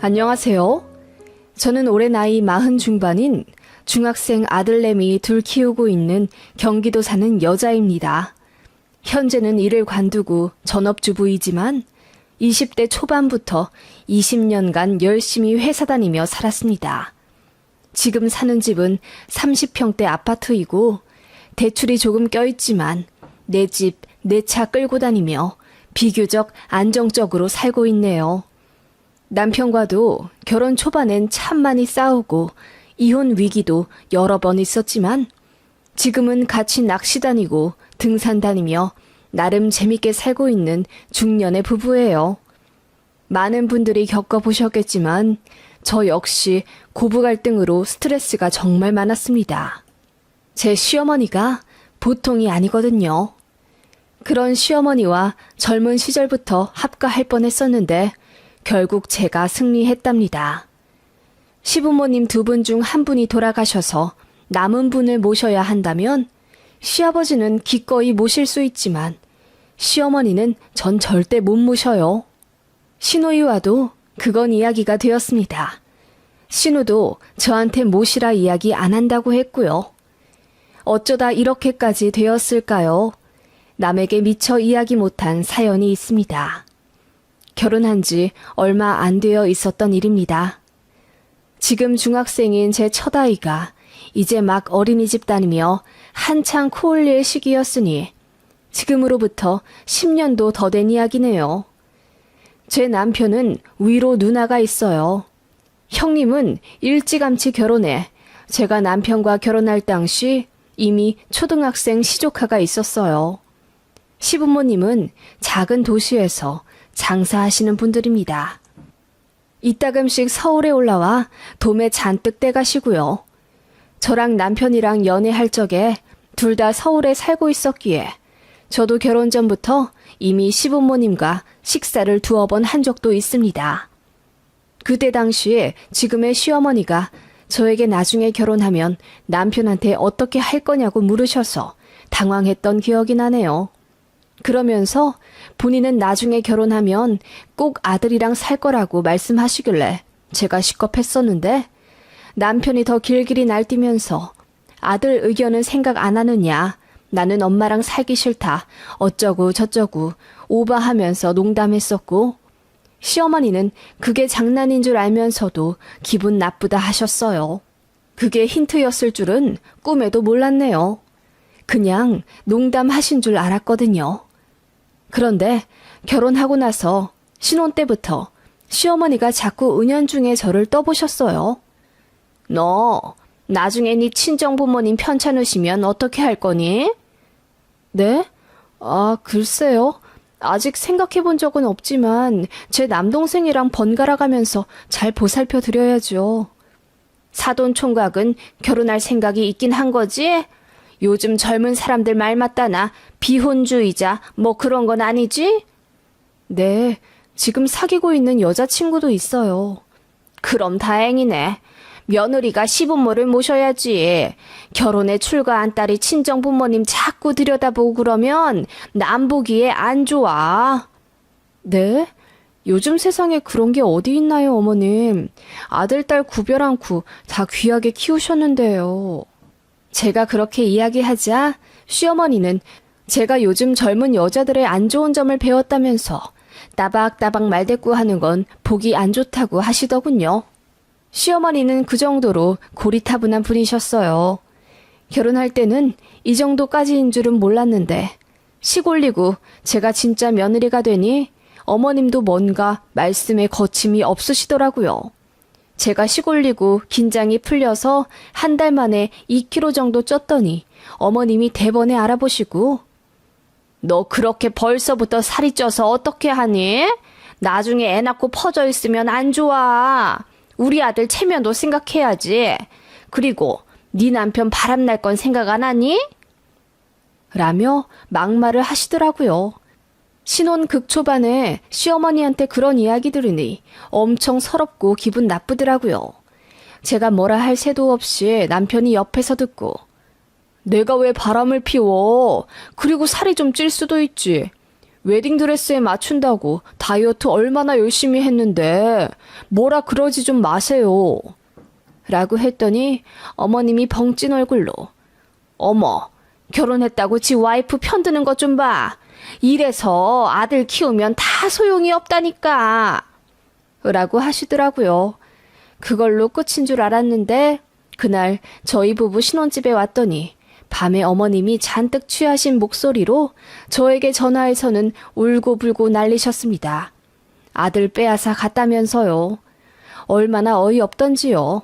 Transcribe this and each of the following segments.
안녕하세요. 저는 올해 나이 마흔 중반인 중학생 아들내미 둘 키우고 있는 경기도 사는 여자입니다. 현재는 일을 관두고 전업주부이지만 20대 초반부터 20년간 열심히 회사 다니며 살았습니다. 지금 사는 집은 30평대 아파트이고 대출이 조금 껴있지만 내 집, 내 차 끌고 다니며 비교적 안정적으로 살고 있네요. 남편과도 결혼 초반엔 참 많이 싸우고 이혼 위기도 여러 번 있었지만 지금은 같이 낚시 다니고 등산 다니며 나름 재밌게 살고 있는 중년의 부부예요. 많은 분들이 겪어보셨겠지만 저 역시 고부 갈등으로 스트레스가 정말 많았습니다. 제 시어머니가 보통이 아니거든요. 그런 시어머니와 젊은 시절부터 합가할 뻔 했었는데 결국 제가 승리했답니다. 시부모님 두 분 중 한 분이 돌아가셔서 남은 분을 모셔야 한다면 시아버지는 기꺼이 모실 수 있지만 시어머니는 전 절대 못 모셔요. 신호이와도 그건 이야기가 되었습니다. 신우도 저한테 모시라 이야기 안 한다고 했고요. 어쩌다 이렇게까지 되었을까요? 남에게 미처 이야기 못한 사연이 있습니다. 결혼한 지 얼마 안 되어 있었던 일입니다. 지금 중학생인 제 첫아이가 이제 막 어린이집 다니며 한창 코 올릴 시기였으니 지금으로부터 10년도 더 된 이야기네요. 제 남편은 위로 누나가 있어요. 형님은 일찌감치 결혼해 제가 남편과 결혼할 당시 이미 초등학생 시조카가 있었어요. 시부모님은 작은 도시에서 장사하시는 분들입니다. 이따금씩 서울에 올라와 돔에 잔뜩 떼가시고요. 저랑 남편이랑 연애할 적에 둘 다 서울에 살고 있었기에 저도 결혼 전부터 이미 시부모님과 식사를 두어 번 한 적도 있습니다. 그때 당시에 지금의 시어머니가 저에게 나중에 결혼하면 남편한테 어떻게 할 거냐고 물으셔서 당황했던 기억이 나네요. 그러면서 본인은 나중에 결혼하면 꼭 아들이랑 살 거라고 말씀하시길래 제가 시겁했었는데 남편이 더 길길이 날뛰면서 아들 의견은 생각 안 하느냐 나는 엄마랑 살기 싫다 어쩌고 저쩌고 오바하면서 농담했었고 시어머니는 그게 장난인 줄 알면서도 기분 나쁘다 하셨어요. 그게 힌트였을 줄은 꿈에도 몰랐네요. 그냥 농담하신 줄 알았거든요. 그런데 결혼하고 나서 신혼 때부터 시어머니가 자꾸 은연중에 저를 떠보셨어요. 너 나중에 네 친정 부모님 편찮으시면 어떻게 할 거니? 네? 아, 글쎄요. 아직 생각해 본 적은 없지만 제 남동생이랑 번갈아 가면서 잘 보살펴 드려야죠. 사돈 총각은 결혼할 생각이 있긴 한 거지? 요즘 젊은 사람들 말 맞다나 비혼주의자 뭐 그런 건 아니지? 네, 지금 사귀고 있는 여자친구도 있어요. 그럼 다행이네. 며느리가 시부모를 모셔야지. 결혼에 출가한 딸이 친정 부모님 자꾸 들여다보고 그러면 남 보기에 안 좋아. 네? 요즘 세상에 그런 게 어디 있나요, 어머님? 아들, 딸 구별 않고 다 귀하게 키우셨는데요. 제가 그렇게 이야기하자 시어머니는 제가 요즘 젊은 여자들의 안 좋은 점을 배웠다면서 따박따박 말대꾸하는 건 보기 안 좋다고 하시더군요. 시어머니는 그 정도로 고리타분한 분이셨어요. 결혼할 때는 이 정도까지인 줄은 몰랐는데 시골리고 제가 진짜 며느리가 되니 어머님도 뭔가 말씀에 거침이 없으시더라고요. 제가 시골리고 긴장이 풀려서 한 달 만에 2kg 정도 쪘더니 어머님이 대번에 알아보시고 너 그렇게 벌써부터 살이 쪄서 어떻게 하니? 나중에 애 낳고 퍼져 있으면 안 좋아. 우리 아들 체면도 생각해야지. 그리고 네 남편 바람 날 건 생각 안 하니? 라며 막말을 하시더라고요. 신혼 극초반에 시어머니한테 그런 이야기 들으니 엄청 서럽고 기분 나쁘더라고요. 제가 뭐라 할 새도 없이 남편이 옆에서 듣고 내가 왜 바람을 피워? 그리고 살이 좀 찔 수도 있지. 웨딩드레스에 맞춘다고 다이어트 얼마나 열심히 했는데 뭐라 그러지 좀 마세요. 라고 했더니 어머님이 벙찐 얼굴로 어머 결혼했다고 지 와이프 편드는 것 좀 봐. 이래서 아들 키우면 다 소용이 없다니까. 라고 하시더라고요. 그걸로 끝인 줄 알았는데 그날 저희 부부 신혼집에 왔더니 밤에 어머님이 잔뜩 취하신 목소리로 저에게 전화해서는 울고불고 난리셨습니다. 아들 빼앗아 갔다면서요. 얼마나 어이없던지요.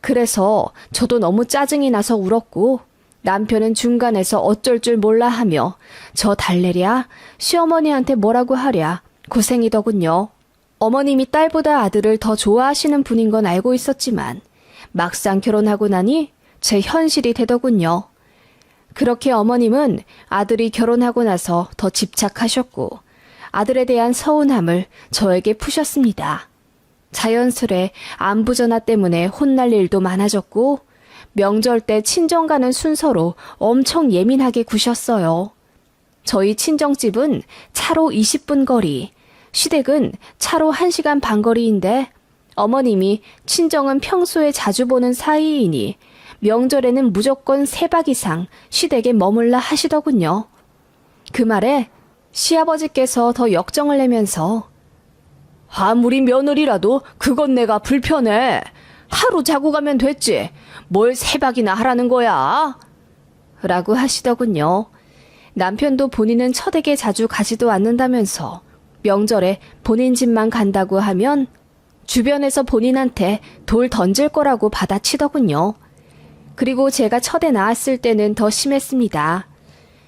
그래서 저도 너무 짜증이 나서 울었고 남편은 중간에서 어쩔 줄 몰라 하며 저 달래랴 시어머니한테 뭐라고 하랴 고생이더군요. 어머님이 딸보다 아들을 더 좋아하시는 분인 건 알고 있었지만 막상 결혼하고 나니 제 현실이 되더군요. 그렇게 어머님은 아들이 결혼하고 나서 더 집착하셨고 아들에 대한 서운함을 저에게 푸셨습니다. 자연스레 안부 전화 때문에 혼날 일도 많아졌고 명절 때 친정 가는 순서로 엄청 예민하게 구셨어요. 저희 친정집은 차로 20분 거리, 시댁은 차로 1시간 반 거리인데 어머님이 친정은 평소에 자주 보는 사이이니 명절에는 무조건 3박 이상 시댁에 머물라 하시더군요. 그 말에 시아버지께서 더 역정을 내면서 아무리 며느리라도 그건 내가 불편해. 하루 자고 가면 됐지. 뭘 세박이나 하라는 거야? 라고 하시더군요. 남편도 본인은 처댁에 자주 가지도 않는다면서 명절에 본인 집만 간다고 하면 주변에서 본인한테 돌 던질 거라고 받아치더군요. 그리고 제가 첫에 나왔을 때는 더 심했습니다.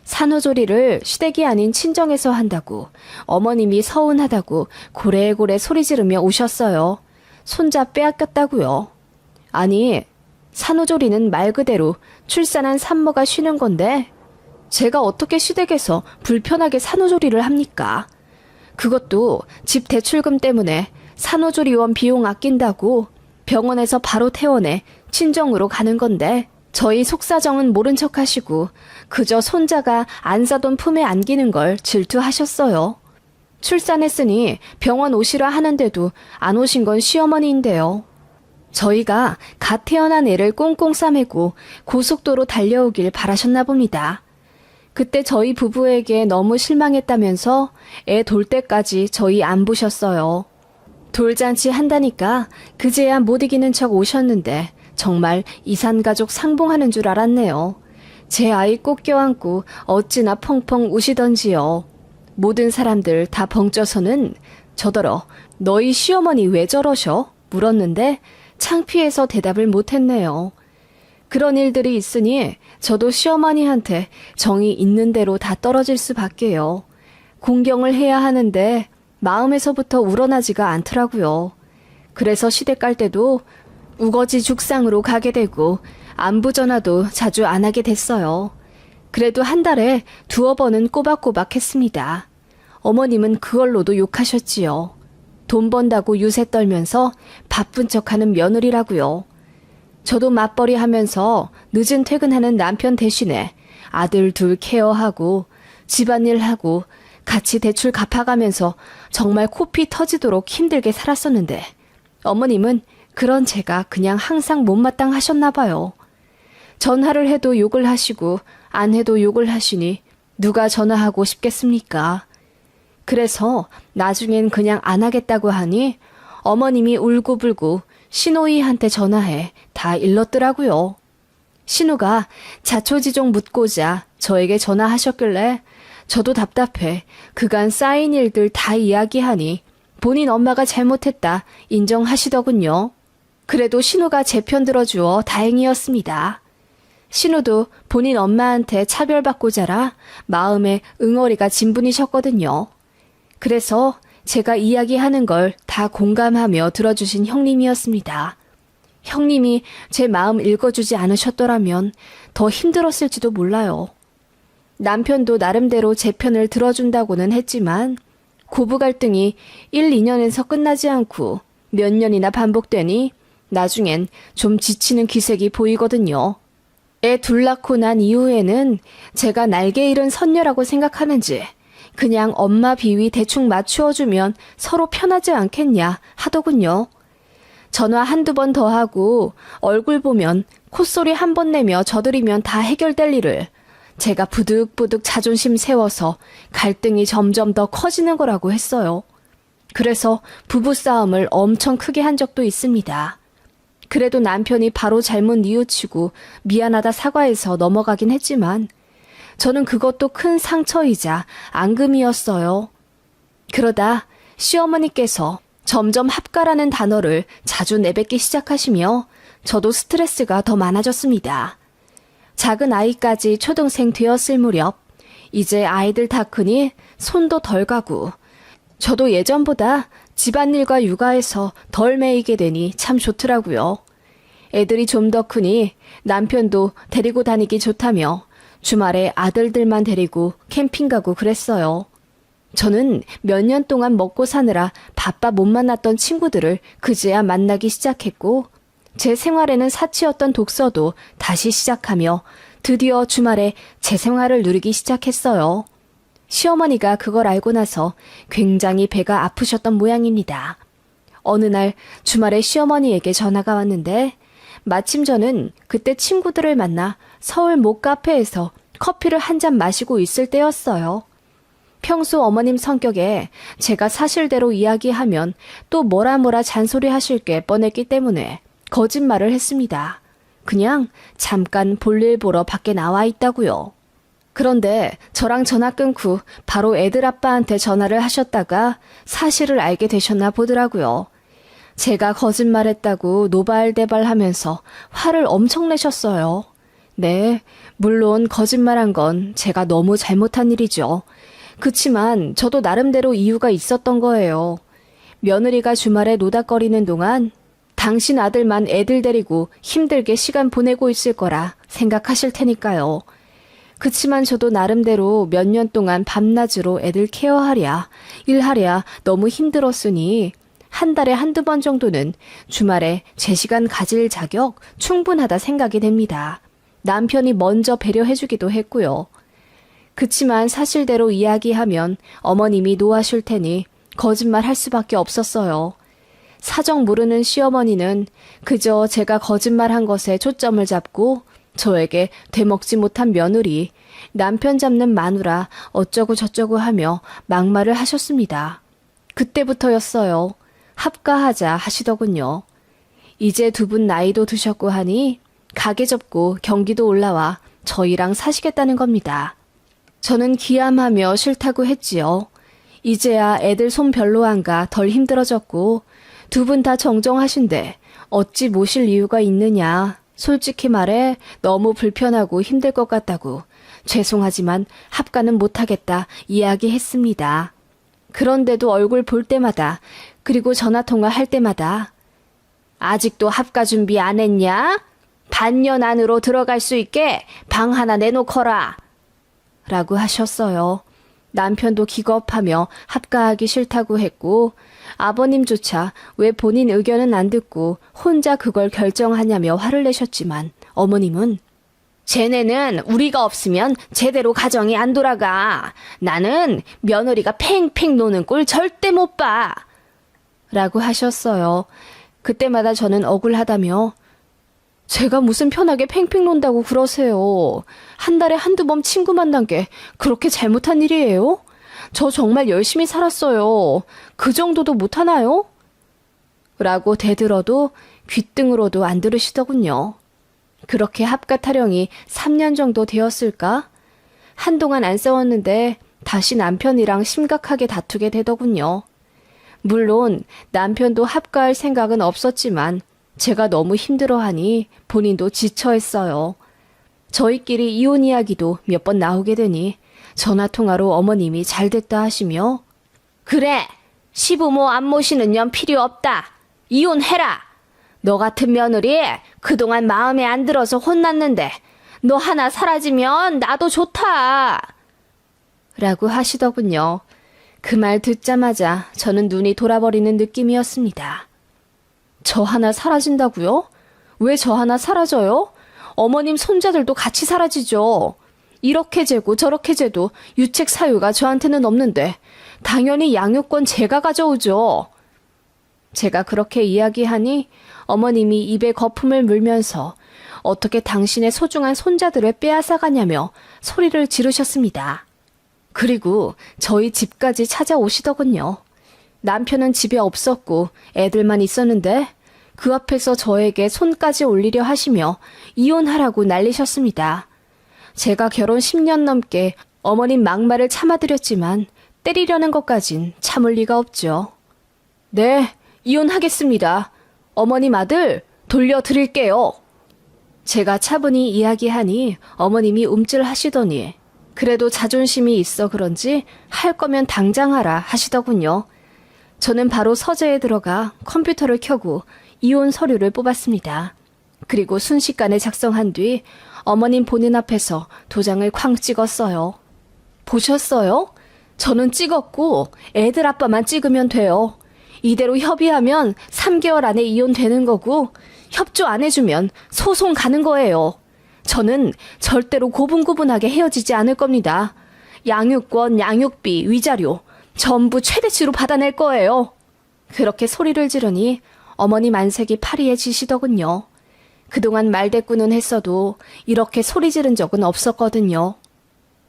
산후조리를 시댁이 아닌 친정에서 한다고 어머님이 서운하다고 고래고래 소리 지르며 오셨어요. 손자 빼앗겼다고요. 아니, 산후조리는 말 그대로 출산한 산모가 쉬는 건데 제가 어떻게 시댁에서 불편하게 산후조리를 합니까? 그것도 집 대출금 때문에 산후조리원 비용 아낀다고 병원에서 바로 퇴원해 친정으로 가는 건데 저희 속사정은 모른 척 하시고 그저 손자가 안사돈 품에 안기는 걸 질투하셨어요. 출산했으니 병원 오시라 하는데도 안 오신 건 시어머니인데요. 저희가 갓 태어난 애를 꽁꽁 싸매고 고속도로 달려오길 바라셨나 봅니다. 그때 저희 부부에게 너무 실망했다면서 애 돌 때까지 저희 안 보셨어요. 돌잔치 한다니까 그제야 못 이기는 척 오셨는데 정말 이산가족 상봉하는 줄 알았네요. 제 아이 꼭 껴안고 어찌나 펑펑 우시던지요. 모든 사람들 다 벙쪄서는 저더러 너희 시어머니 왜 저러셔? 물었는데 창피해서 대답을 못했네요. 그런 일들이 있으니 저도 시어머니한테 정이 있는 대로 다 떨어질 수밖에요. 공경을 해야 하는데 마음에서부터 우러나지가 않더라고요. 그래서 시댁 갈 때도 우거지 죽상으로 가게 되고 안부 전화도 자주 안 하게 됐어요. 그래도 한 달에 두어 번은 꼬박꼬박 했습니다. 어머님은 그걸로도 욕하셨지요. 돈 번다고 유세 떨면서 바쁜 척하는 며느리라고요. 저도 맞벌이 하면서 늦은 퇴근하는 남편 대신에 아들 둘 케어하고 집안일 하고 같이 대출 갚아가면서 정말 코피 터지도록 힘들게 살았었는데 어머님은 그런 제가 그냥 항상 못마땅 하셨나 봐요. 전화를 해도 욕을 하시고 안 해도 욕을 하시니 누가 전화하고 싶겠습니까? 그래서 나중엔 그냥 안 하겠다고 하니 어머님이 울고불고 신호이한테 전화해 다 일렀더라고요. 신우가 자초지종 묻고자 저에게 전화하셨길래 저도 답답해 그간 쌓인 일들 다 이야기하니 본인 엄마가 잘못했다 인정하시더군요. 그래도 신우가 제 편 들어주어 다행이었습니다. 신우도 본인 엄마한테 차별받고 자라 마음에 응어리가 진분이셨거든요. 그래서 제가 이야기하는 걸 다 공감하며 들어주신 형님이었습니다. 형님이 제 마음 읽어주지 않으셨더라면 더 힘들었을지도 몰라요. 남편도 나름대로 제 편을 들어준다고는 했지만 고부 갈등이 1, 2년에서 끝나지 않고 몇 년이나 반복되니 나중엔 좀 지치는 기색이 보이거든요. 애둘 낳고 난 이후에는 제가 날개 잃은 선녀라고 생각하는지 그냥 엄마 비위 대충 맞추어주면 서로 편하지 않겠냐 하더군요. 전화 한두 번 더 하고 얼굴 보면 콧소리 한 번 내며 저들이면 다 해결될 일을 제가 부득부득 자존심 세워서 갈등이 점점 더 커지는 거라고 했어요. 그래서 부부싸움을 엄청 크게 한 적도 있습니다. 그래도 남편이 바로 잘못 뉘우치고 미안하다 사과해서 넘어가긴 했지만 저는 그것도 큰 상처이자 앙금이었어요. 그러다 시어머니께서 점점 합가라는 단어를 자주 내뱉기 시작하시며 저도 스트레스가 더 많아졌습니다. 작은 아이까지 초등생 되었을 무렵 이제 아이들 다 크니 손도 덜 가고 저도 예전보다 집안일과 육아에서 덜 매이게 되니 참 좋더라고요. 애들이 좀 더 크니 남편도 데리고 다니기 좋다며 주말에 아들들만 데리고 캠핑 가고 그랬어요. 저는 몇 년 동안 먹고 사느라 바빠 못 만났던 친구들을 그제야 만나기 시작했고, 제 생활에는 사치였던 독서도 다시 시작하며 드디어 주말에 제 생활을 누리기 시작했어요. 시어머니가 그걸 알고 나서 굉장히 배가 아프셨던 모양입니다. 어느 날 주말에 시어머니에게 전화가 왔는데 마침 저는 그때 친구들을 만나 서울 모 카페에서 커피를 한 잔 마시고 있을 때였어요. 평소 어머님 성격에 제가 사실대로 이야기하면 또 뭐라 뭐라 잔소리 하실 게 뻔했기 때문에 거짓말을 했습니다. 그냥 잠깐 볼일 보러 밖에 나와 있다고요. 그런데 저랑 전화 끊고 바로 애들 아빠한테 전화를 하셨다가 사실을 알게 되셨나 보더라고요. 제가 거짓말했다고 노발대발 하면서 화를 엄청 내셨어요. 네, 물론 거짓말한 건 제가 너무 잘못한 일이죠. 그치만 저도 나름대로 이유가 있었던 거예요. 며느리가 주말에 노닥거리는 동안 당신 아들만 애들 데리고 힘들게 시간 보내고 있을 거라 생각하실 테니까요. 그치만 저도 나름대로 몇 년 동안 밤낮으로 애들 케어하랴, 일하랴 너무 힘들었으니 한 달에 한두 번 정도는 주말에 제 시간 가질 자격 충분하다 생각이 됩니다. 남편이 먼저 배려해주기도 했고요. 그치만 사실대로 이야기하면 어머님이 노하실 테니 거짓말 할 수밖에 없었어요. 사정 모르는 시어머니는 그저 제가 거짓말한 것에 초점을 잡고 저에게 되먹지 못한 며느리, 남편 잡는 마누라 어쩌고 저쩌고 하며 막말을 하셨습니다. 그때부터였어요. 합가하자 하시더군요. 이제 두 분 나이도 드셨고 하니 가게 접고 경기도 올라와 저희랑 사시겠다는 겁니다. 저는 기함하며 싫다고 했지요. 이제야 애들 손 별로 안가덜 힘들어졌고 두 분 다 정정하신데 어찌 모실 이유가 있느냐. 솔직히 말해 너무 불편하고 힘들 것 같다고 죄송하지만 합가는 못하겠다 이야기했습니다. 그런데도 얼굴 볼 때마다 그리고 전화 통화 할 때마다 아직도 합가 준비 안 했냐? 반년 안으로 들어갈 수 있게 방 하나 내놓거라. 라고 하셨어요. 남편도 기겁하며 합가하기 싫다고 했고, 아버님조차 왜 본인 의견은 안 듣고 혼자 그걸 결정하냐며 화를 내셨지만, 어머님은 쟤네는 우리가 없으면 제대로 가정이 안 돌아가. 나는 며느리가 팽팽 노는 꼴 절대 못 봐. 라고 하셨어요. 그때마다 저는 억울하다며, 제가 무슨 편하게 팽팽 논다고 그러세요. 한 달에 한두 번 친구 만난 게 그렇게 잘못한 일이에요? 저 정말 열심히 살았어요. 그 정도도 못하나요? 라고 대들어도 귓등으로도 안 들으시더군요. 그렇게 합가 타령이 3년 정도 되었을까? 한동안 안 싸웠는데 다시 남편이랑 심각하게 다투게 되더군요. 물론 남편도 합가할 생각은 없었지만 제가 너무 힘들어하니 본인도 지쳐했어요. 저희끼리 이혼 이야기도 몇 번 나오게 되니 전화 통화로 어머님이 잘 됐다 하시며 그래 시부모 안 모시는 년 필요 없다 이혼해라 너 같은 며느리 그동안 마음에 안 들어서 혼났는데 너 하나 사라지면 나도 좋다 라고 하시더군요. 그 말 듣자마자 저는 눈이 돌아버리는 느낌이었습니다. 저 하나 사라진다고요? 왜 저 하나 사라져요? 어머님 손자들도 같이 사라지죠. 이렇게 재고 저렇게 재도 유책 사유가 저한테는 없는데 당연히 양육권 제가 가져오죠. 제가 그렇게 이야기하니 어머님이 입에 거품을 물면서 어떻게 당신의 소중한 손자들을 빼앗아가냐며 소리를 지르셨습니다. 그리고 저희 집까지 찾아오시더군요. 남편은 집에 없었고 애들만 있었는데 그 앞에서 저에게 손까지 올리려 하시며 이혼하라고 난리셨습니다. 제가 결혼 10년 넘게 어머님 막말을 참아드렸지만 때리려는 것까진 참을 리가 없죠. 네, 이혼하겠습니다. 어머님 아들 돌려드릴게요. 제가 차분히 이야기하니 어머님이 움찔하시더니 그래도 자존심이 있어 그런지 할 거면 당장 하라 하시더군요. 저는 바로 서재에 들어가 컴퓨터를 켜고 이혼 서류를 뽑았습니다. 그리고 순식간에 작성한 뒤 어머님 본인 앞에서 도장을 쾅 찍었어요. 보셨어요? 저는 찍었고 애들 아빠만 찍으면 돼요. 이대로 협의하면 3개월 안에 이혼되는 거고 협조 안 해주면 소송 가는 거예요. 저는 절대로 고분고분하게 헤어지지 않을 겁니다. 양육권, 양육비, 위자료 전부 최대치로 받아낼 거예요. 그렇게 소리를 지르니 어머니 만색이 파리해지시더군요. 그동안 말대꾸는 했어도 이렇게 소리 지른 적은 없었거든요.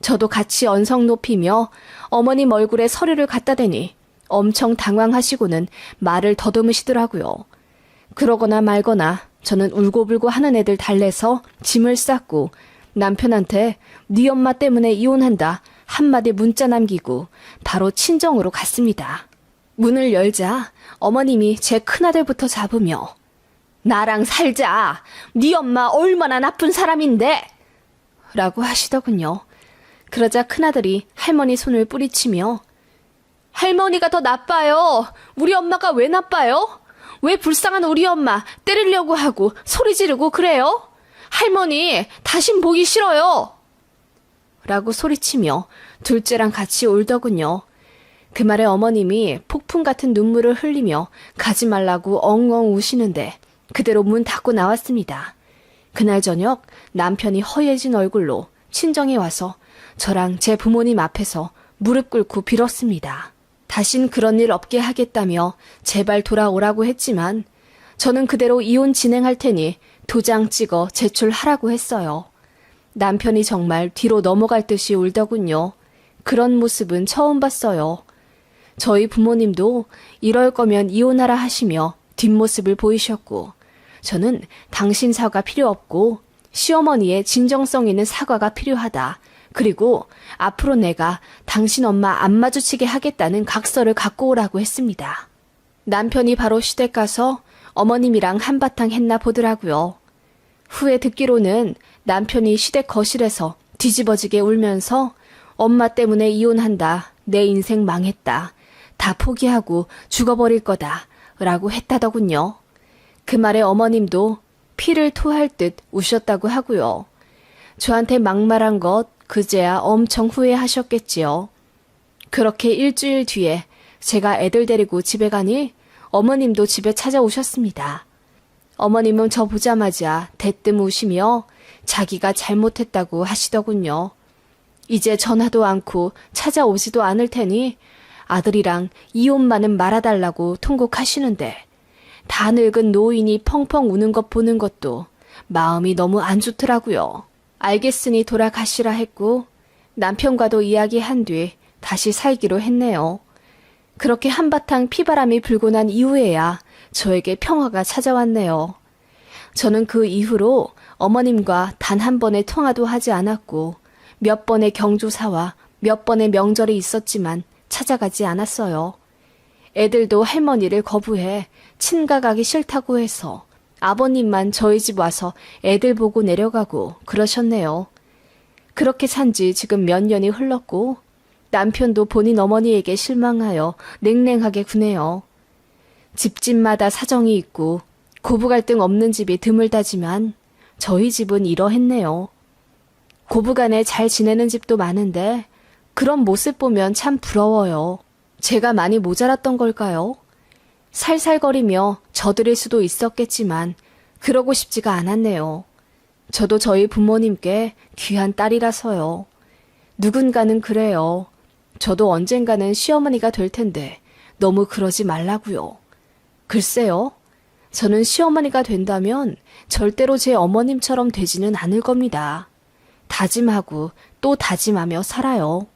저도 같이 언성 높이며 어머님 얼굴에 서류를 갖다 대니 엄청 당황하시고는 말을 더듬으시더라고요. 그러거나 말거나 저는 울고불고 하는 애들 달래서 짐을 쌌고 남편한테 네 엄마 때문에 이혼한다 한마디 문자 남기고 바로 친정으로 갔습니다. 문을 열자 어머님이 제 큰아들부터 잡으며 나랑 살자. 네 엄마 얼마나 나쁜 사람인데. 라고 하시더군요. 그러자 큰아들이 할머니 손을 뿌리치며 할머니가 더 나빠요. 우리 엄마가 왜 나빠요? 왜 불쌍한 우리 엄마 때리려고 하고 소리 지르고 그래요? 할머니, 다신 보기 싫어요. 라고 소리치며 둘째랑 같이 울더군요. 그 말에 어머님이 폭풍 같은 눈물을 흘리며 가지 말라고 엉엉 우시는데 그대로 문 닫고 나왔습니다. 그날 저녁 남편이 허해진 얼굴로 친정에 와서 저랑 제 부모님 앞에서 무릎 꿇고 빌었습니다. 다신 그런 일 없게 하겠다며 제발 돌아오라고 했지만 저는 그대로 이혼 진행할 테니 도장 찍어 제출하라고 했어요. 남편이 정말 뒤로 넘어갈 듯이 울더군요. 그런 모습은 처음 봤어요. 저희 부모님도 이럴 거면 이혼하라 하시며 뒷모습을 보이셨고, 저는 당신 사과 필요 없고, 시어머니의 진정성 있는 사과가 필요하다. 그리고 앞으로 내가 당신 엄마 안 마주치게 하겠다는 각서를 갖고 오라고 했습니다. 남편이 바로 시댁 가서 어머님이랑 한바탕 했나 보더라고요. 후에 듣기로는 남편이 시댁 거실에서 뒤집어지게 울면서 엄마 때문에 이혼한다. 내 인생 망했다. 다 포기하고 죽어버릴 거다. 라고 했다더군요. 그 말에 어머님도 피를 토할 듯 우셨다고 하고요. 저한테 막말한 것 그제야 엄청 후회하셨겠지요. 그렇게 일주일 뒤에 제가 애들 데리고 집에 가니 어머님도 집에 찾아오셨습니다. 어머님은 저 보자마자 대뜸 우시며 자기가 잘못했다고 하시더군요. 이제 전화도 않고 찾아오지도 않을 테니 아들이랑 이혼만은 말아달라고 통곡하시는데 다 늙은 노인이 펑펑 우는 것 보는 것도 마음이 너무 안 좋더라고요. 알겠으니 돌아가시라 했고 남편과도 이야기한 뒤 다시 살기로 했네요. 그렇게 한바탕 피바람이 불고 난 이후에야 저에게 평화가 찾아왔네요. 저는 그 이후로 어머님과 단 한 번의 통화도 하지 않았고 몇 번의 경조사와 몇 번의 명절이 있었지만 찾아가지 않았어요. 애들도 할머니를 거부해 친가 가기 싫다고 해서 아버님만 저희 집 와서 애들 보고 내려가고 그러셨네요. 그렇게 산 지 지금 몇 년이 흘렀고 남편도 본인 어머니에게 실망하여 냉랭하게 구네요. 집집마다 사정이 있고 고부 갈등 없는 집이 드물다지만 저희 집은 이러했네요. 고부간에 잘 지내는 집도 많은데 그런 모습 보면 참 부러워요. 제가 많이 모자랐던 걸까요? 살살거리며 저들일 수도 있었겠지만 그러고 싶지가 않았네요. 저도 저희 부모님께 귀한 딸이라서요. 누군가는 그래요. 저도 언젠가는 시어머니가 될 텐데 너무 그러지 말라고요. 글쎄요. 저는 시어머니가 된다면 절대로 제 어머님처럼 되지는 않을 겁니다. 다짐하고 또 다짐하며 살아요.